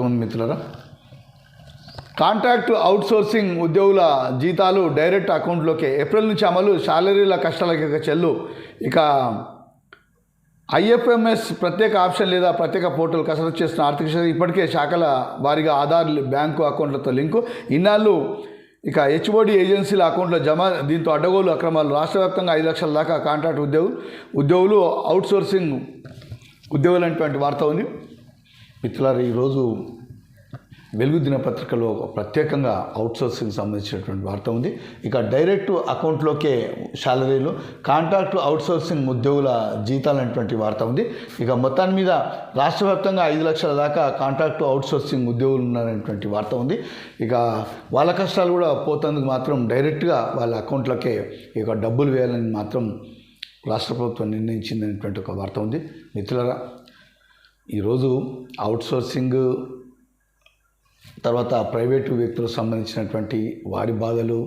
ఉంది మిత్రులారా? Contract outsourcing ఉద్యోగుల జీతాలు డైరెక్ట్ అకౌంట్లోకి. ఏప్రిల్ నుంచి అమలు శాలరీల కష్టాలకి చెల్లు. ఇక ఐఎఫ్ఎంఎస్ ప్రత్యేక ఆప్షన్ లేదా ప్రత్యేక పోర్టల్ కసరత్తు చేస్తున్న ఆర్థిక శాఖ ఇప్పటికే శాఖల వారిగా ఆధార్ బ్యాంకు అకౌంట్లతో లింకు. ఇన్నాళ్ళు ఇక హెచ్ఓడి ఏజెన్సీల అకౌంట్లో జమ దీంతో అడ్డగోలు అక్రమాలు. రాష్ట్ర వ్యాప్తంగా ఐదు లక్షల దాకా కాంట్రాక్ట్ ఉద్యోగులు ఉద్యోగులు అవుట్సోర్సింగ్ ఉద్యోగులు అనేటువంటి వార్త ఉంది. మిత్రులారా ఈరోజు వెలుగు దినపత్రికలో ప్రత్యేకంగా అవుట్సోర్సింగ్ సంబంధించినటువంటి వార్త ఉంది. ఇక డైరెక్ట్ అకౌంట్లోకే శాలరీలు కాంట్రాక్ట్ అవుట్సోర్సింగ్ ఉద్యోగుల జీతాలు అనేటువంటి వార్త ఉంది. ఇక మొత్తాన్ని మీద రాష్ట్ర వ్యాప్తంగా ఐదు లక్షల దాకా కాంట్రాక్ట్ అవుట్సోర్సింగ్ ఉద్యోగులు ఉన్నారనేటువంటి వార్త ఉంది. ఇక వాళ్ళ కష్టాలు కూడా పోతందుకు మాత్రం డైరెక్ట్గా వాళ్ళ అకౌంట్లకే ఇక డబ్బులు వేయాలని మాత్రం రాష్ట్ర ప్రభుత్వం నిర్ణయించిందనేటువంటి ఒక వార్త ఉంది. మిత్రులరా ఈరోజు అవుట్సోర్సింగ్ తర్వాత ప్రైవేటు వ్యక్తులకు సంబంధించినటువంటి వారి బాధలు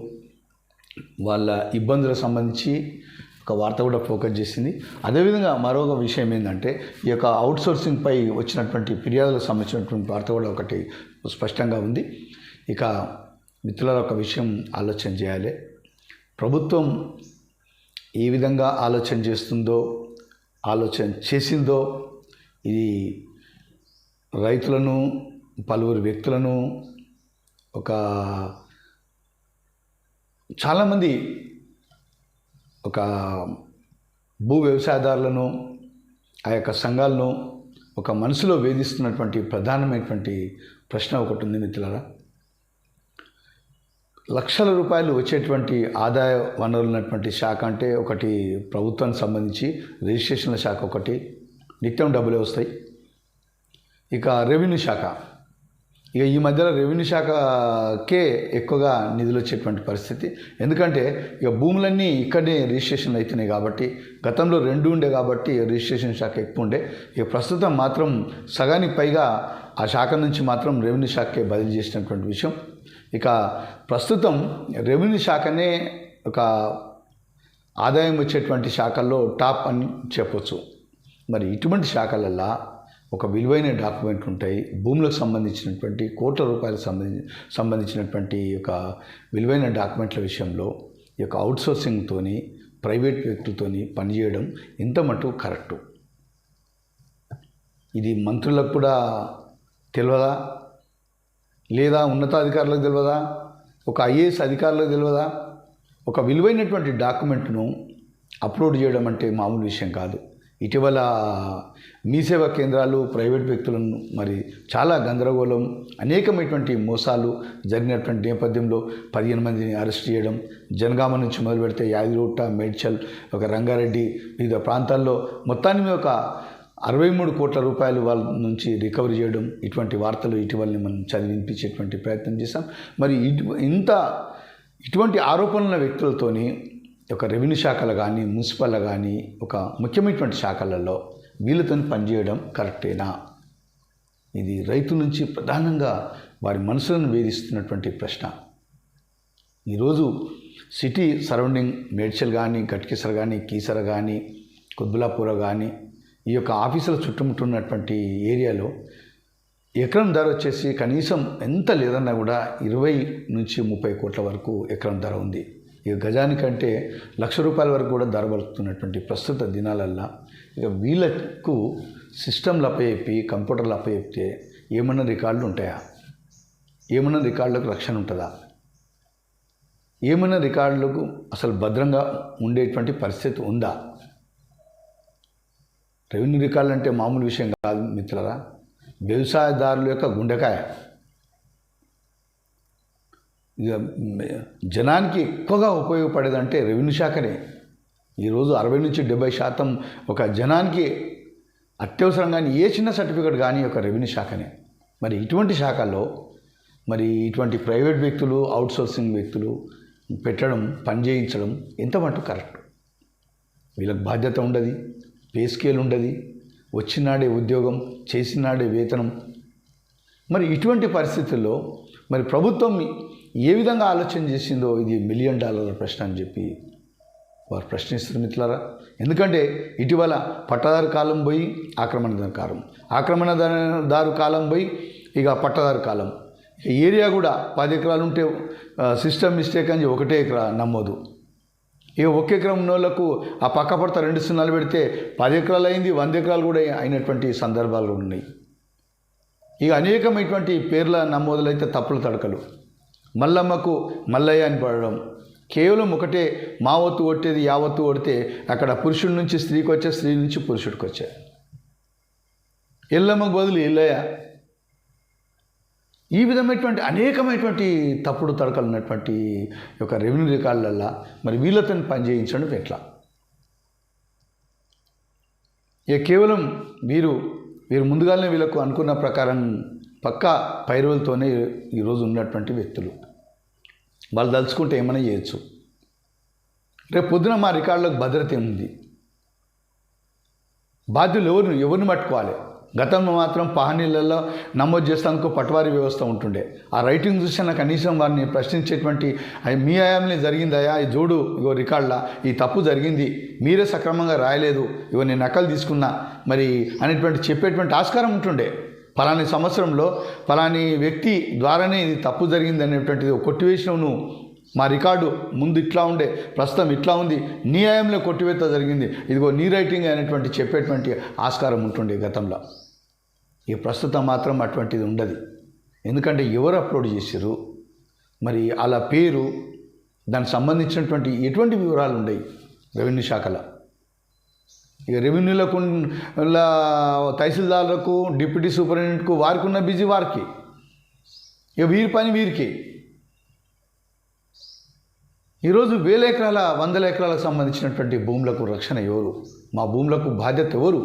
వాళ్ళ ఇబ్బందులకు సంబంధించి ఒక వార్త కూడా ఫోకస్ చేసింది. అదేవిధంగా మరొక విషయం ఏంటంటే ఈ యొక్క అవుట్సోర్సింగ్పై వచ్చినటువంటి ఫిర్యాదులకు సంబంధించినటువంటి వార్త కూడా ఒకటి స్పష్టంగా ఉంది. ఇక మిత్రుల ఒక విషయం ఆలోచన చేయాలి. ప్రభుత్వం ఏ విధంగా ఆలోచన చేస్తుందో ఆలోచన చేసిందో ఇది రైతులను పలువురు వ్యక్తులను ఒక చాలామంది ఒక భూ వ్యవసాయదారులను ఆ యొక్క సంఘాలను ఒక మనసులో వేధిస్తున్నటువంటి ప్రధానమైనటువంటి ప్రశ్న ఒకటి ఉంది మిత్రులారా. లక్షల రూపాయలు వచ్చేటువంటి ఆదాయ వనరులు ఉన్నటువంటి శాఖ అంటే ఒకటి ప్రభుత్వానికి సంబంధించి రిజిస్ట్రేషన్ల శాఖ ఒకటి నిత్యం డబ్బులే వస్తాయి. ఇక రెవెన్యూ శాఖ. ఇక ఈ మధ్యలో రెవెన్యూ శాఖకే ఎక్కువగా నిధులు వచ్చేటువంటి పరిస్థితి. ఎందుకంటే ఇక భూములన్నీ ఇక్కడనే రిజిస్ట్రేషన్ అవుతున్నాయి కాబట్టి గతంలో రెండు ఉండే కాబట్టి రిజిస్ట్రేషన్ శాఖ ఎక్కువ ఉండే. ఇక ప్రస్తుతం మాత్రం సగానికి పైగా ఆ శాఖ నుంచి మాత్రం రెవెన్యూ శాఖకే బదిలీ చేసినటువంటి విషయం. ఇక ప్రస్తుతం రెవెన్యూ శాఖనే ఒక ఆదాయం వచ్చేటువంటి శాఖల్లో టాప్ అని చెప్పొచ్చు. మరి ఇటువంటి శాఖలల్లో ఒక విలువైన డాక్యుమెంట్ ఉంటాయి భూములకు సంబంధించినటువంటి కోట్ల రూపాయలకు సంబంధించి సంబంధించినటువంటి ఒక విలువైన డాక్యుమెంట్ల విషయంలో ఈ యొక్క అవుట్సోర్సింగ్తోని ప్రైవేట్ వ్యక్తులతోని పనిచేయడం ఇంత మటుకు కరెక్టు. ఇది మంత్రులకు కూడా తెలియదా లేదా ఉన్నతాధికారులకు తెలియదా ఒక ఐఏఎస్ అధికారులకు తెలియదా ఒక విలువైనటువంటి డాక్యుమెంట్ను అప్లోడ్ చేయడం అంటే మామూలు విషయం కాదు. ఇటీవల మీ సేవా కేంద్రాలు ప్రైవేట్ వ్యక్తులను మరి చాలా గందరగోళం అనేకమైనటువంటి మోసాలు జరిగినటువంటి నేపథ్యంలో పదిహేను మందిని అరెస్ట్ చేయడం జనగామ నుంచి మొదలు పెడితే యాదిరోట మేడ్చల్ ఒక రంగారెడ్డి వివిధ ప్రాంతాల్లో మొత్తాన్ని ఒక అరవై మూడు కోట్ల రూపాయలు వాళ్ళ నుంచి రికవరీ చేయడం ఇటువంటి వార్తలు ఇటీవలని మనం చదివినిపించేటువంటి ప్రయత్నం చేశాం. మరి ఇటు ఇంత ఇటువంటి ఆరోపణల వ్యక్తులతోని ఒక రెవెన్యూ శాఖలు కానీ మున్సిపల్ కానీ ఒక ముఖ్యమైనటువంటి శాఖలలో వీళ్ళతో పనిచేయడం కరెక్టేనా? ఇది రైతు నుంచి ప్రధానంగా వారి మనసులను వేధిస్తున్నటువంటి ప్రశ్న. ఈరోజు సిటీ సరౌండింగ్ మేడ్చల్ కానీ గట్కేసర కానీ కీసర కానీ కుద్బులాపూర కానీ ఈ యొక్క ఆఫీసుల చుట్టుముట్టున్నటువంటి ఏరియాలో ఎకరం ధర వచ్చేసి కనీసం ఎంత లేదన్నా కూడా ఇరవై నుంచి ముప్పై కోట్ల వరకు ఎకరం ధర ఉంది. ఇక గజానికంటే లక్ష రూపాయల వరకు కూడా ధర పలుకుతున్నటువంటి ప్రస్తుత దినాలల్లా ఇక వీళ్ళకు సిస్టమ్లు అప్పచెప్పి కంప్యూటర్లు అప్పచెప్తే ఏమన్నా రికార్డులు ఉంటాయా? ఏమన్నా రికార్డులకు రక్షణ ఉంటుందా? ఏమైనా రికార్డులకు అసలు భద్రంగా ఉండేటువంటి పరిస్థితి ఉందా? రెవెన్యూ రికార్డులు అంటే మామూలు విషయం కాదు మిత్రులరా. వ్యవసాయదారుల యొక్క గుండెకాయ. జనానికి ఎక్కువగా ఉపయోగపడేదంటే రెవెన్యూ శాఖనే. ఈరోజు అరవై నుంచి డెబ్బై శాతం ఒక జనానికి అత్యవసరం కానీ ఏ చిన్న సర్టిఫికేట్ కానీ ఒక రెవెన్యూ శాఖనే. మరి ఇటువంటి శాఖల్లో మరి ఇటువంటి ప్రైవేట్ వ్యక్తులు అవుట్సోర్సింగ్ వ్యక్తులు పెట్టడం పని చేయించడం ఎంతమట్టు కరెక్ట్? వీళ్ళకి బాధ్యత ఉండదు పే స్కేల్ ఉండదు వచ్చినాడే ఉద్యోగం చేసినాడే వేతనం. మరి ఇటువంటి పరిస్థితుల్లో మరి ప్రభుత్వం ఏ విధంగా ఆలోచన చేసిందో ఇది మిలియన్ డాలర్ల ప్రశ్న అని చెప్పి వారు ప్రశ్నిస్తారు మిత్రులారా. ఎందుకంటే ఇటీవల పట్టదారు కాలం పోయి ఆక్రమణదారు కాలం. ఆక్రమణదారు కాలం పోయి ఇక పట్టదారు కాలం. ఏరియా కూడా పది ఎకరాలు ఉంటే సిస్టమ్ మిస్టేక్ అని ఒకటే ఎకరా నమ్మోదు ఇక ఒక ఎకరం ఉన్న వాళ్ళకు ఆ పక్క పడత రెండు సున్నాలు పెడితే పది ఎకరాలు అయింది వంద ఎకరాలు కూడా అయినటువంటి సందర్భాలు ఉన్నాయి. ఇక అనేకమైనటువంటి పేర్ల నమోదులు అయితే తప్పులు తడకలు. మల్లమ్మకు మల్లయ్య అని పడడం. కేవలం ఒకటే మా ఒత్తు కొట్టేది యావత్తు కొడితే అక్కడ పురుషుడి నుంచి స్త్రీకి వచ్చే స్త్రీ నుంచి పురుషుడికి వచ్చే. ఎల్లమ్మకు బదులు ఎల్లయ్య. ఈ విధమైనటువంటి అనేకమైనటువంటి తప్పుడు తడకలు ఉన్నటువంటి యొక్క రెవెన్యూ రికార్డులల్లా మరి వీళ్ళతో పనిచేయించడం ఎట్లా? ఇక కేవలం వీరు వీరు ముందుగానే వీళ్ళకు అనుకున్న ప్రకారం పక్కా పైరువులతోనే ఈరోజు ఉన్నటువంటి వ్యక్తులు. వాళ్ళు దలుచుకుంటే ఏమైనా చేయొచ్చు. రేపు పొద్దున మా రికార్డులకు భద్రత ఏముంది? బాధ్యులు ఎవరిని ఎవరిని పట్టుకోవాలి? గతంలో మాత్రం పహానీలలో నమోదు చేస్తానికి పటవారీ వ్యవస్థ ఉంటుండే. ఆ రైటింగ్ చూసిన కనీసం వారిని ప్రశ్నించేటువంటి మీ హయాంలో జరిగిందయా? ఈ చూడు ఇగో రికార్డులా ఈ తప్పు జరిగింది. మీరే సక్రమంగా రాయలేదు. ఇగో నేను నకలు తీసుకున్నా. మరి అనేటువంటి చెప్పేటువంటి ఆస్కారం ఉంటుండే. ఫలాని సంవత్సరంలో ఫలాని వ్యక్తి ద్వారానే ఇది తప్పు జరిగింది అనేటువంటిది ఒక నువ్వు మా రికార్డు ముందు ఇట్లా ఉండే ప్రస్తుతం ఇట్లా ఉంది నీ హయాంలో కొట్టివేత జరిగింది. ఇదిగో నీ రైటింగ్ అనేటువంటి చెప్పేటువంటి ఆస్కారం ఉంటుండే గతంలో. ఈ ప్రస్తుతం మాత్రం అటువంటిది ఉండదు. ఎందుకంటే ఎవరు అప్లోడ్ చేశారు మరి అలా పేరు దానికి సంబంధించినటువంటి ఎటువంటి వివరాలు ఉన్నాయి రెవెన్యూ శాఖలో. ఇక రెవెన్యూలకు తహసీల్దార్లకు డిప్యూటీ సూపరింటెండెంట్కు వారికి ఉన్న బిజీ వారికి. ఇక వీరి పని వీరికి. ఈరోజు వేల ఎకరాల వందల ఎకరాలకు సంబంధించినటువంటి భూములకు రక్షణ ఎవరు? మా భూములకు బాధ్యత ఎవరు?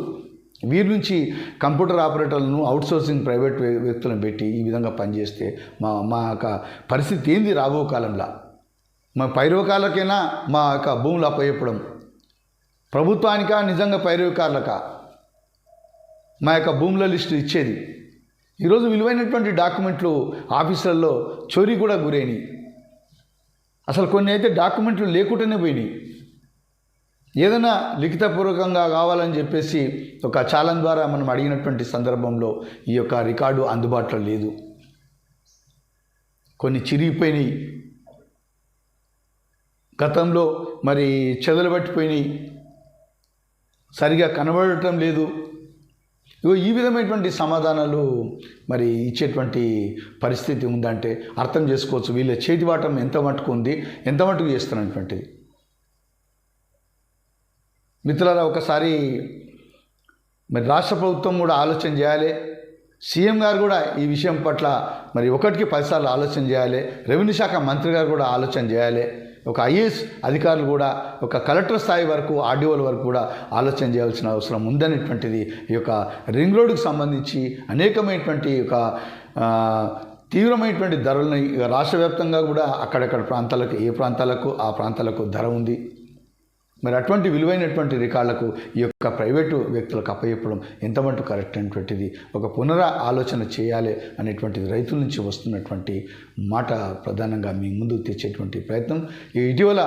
వీరి నుంచి కంప్యూటర్ ఆపరేటర్లను అవుట్సోర్సింగ్ ప్రైవేట్ వ్యక్తులను పెట్టి ఈ విధంగా పనిచేస్తే మా మా యొక్క పరిస్థితి ఏంది రాబో కాలంలో మా పైరవకాలకైనా మా యొక్క భూములు అప్పచెప్పడం. ప్రభుత్వానికా నిజంగా పైరవకారులకా మా యొక్క భూముల లిస్టు ఇచ్చేది. ఈరోజు విలువైనటువంటి డాక్యుమెంట్లు ఆఫీసులలో చోరీ కూడా గురైనాయి. అసలు కొన్ని అయితే డాక్యుమెంట్లు లేకుండానే పోయినాయి. ఏదైనా లిఖితపూర్వకంగా కావాలని చెప్పేసి ఒక చాలన్ ద్వారా మనం అడిగినటువంటి సందర్భంలో ఈ యొక్క రికార్డు అందుబాటులో లేదు. కొన్ని చిరిగిపోయినాయి. గతంలో మరి చెదలు పట్టిపోయినాయి. సరిగా కనబడటం లేదు. ఇగో ఈ విధమైనటువంటి సమాధానాలు మరి ఇచ్చేటువంటి పరిస్థితి ఉందంటే అర్థం చేసుకోవచ్చు. వీళ్ళ చేతివాటం ఎంత మటుకు ఉంది? ఎంత మటుకు చేస్తున్నటువంటిది మిత్రులారా ఒకసారి మరి రాష్ట్ర ప్రభుత్వం కూడా ఆలోచన చేయాలి. సీఎం గారు కూడా ఈ విషయం పట్ల మరి ఒకటికి పదిసార్లు ఆలోచన చేయాలి. రెవెన్యూ శాఖ మంత్రి గారు కూడా ఆలోచన చేయాలి. ఒక ఐఏఎస్ అధికారులు కూడా ఒక కలెక్టర్ స్థాయి వరకు ఆర్డీఓల వరకు కూడా ఆలోచన చేయాల్సిన అవసరం ఉందనేటువంటిది ఈ యొక్క రింగ్ రోడ్డుకు సంబంధించి అనేకమైనటువంటి ఒక తీవ్రమైనటువంటి ధరలను రాష్ట్ర వ్యాప్తంగా కూడా అక్కడక్కడ ప్రాంతాలకు ఏ ప్రాంతాలకు ఆ ప్రాంతాలకు ధర ఉంది. మరి అటువంటి విలువైనటువంటి రికార్డులకు ఈ యొక్క ప్రైవేటు వ్యక్తులకు అప్పచెప్పడం ఎంతమంటూ కరెక్ట్ అనేటువంటిది ఒక పునర ఆలోచన చేయాలి అనేటువంటిది రైతుల నుంచి వస్తున్నటువంటి మాట ప్రధానంగా మీ ముందు తెచ్చేటువంటి ప్రయత్నం. ఇటీవల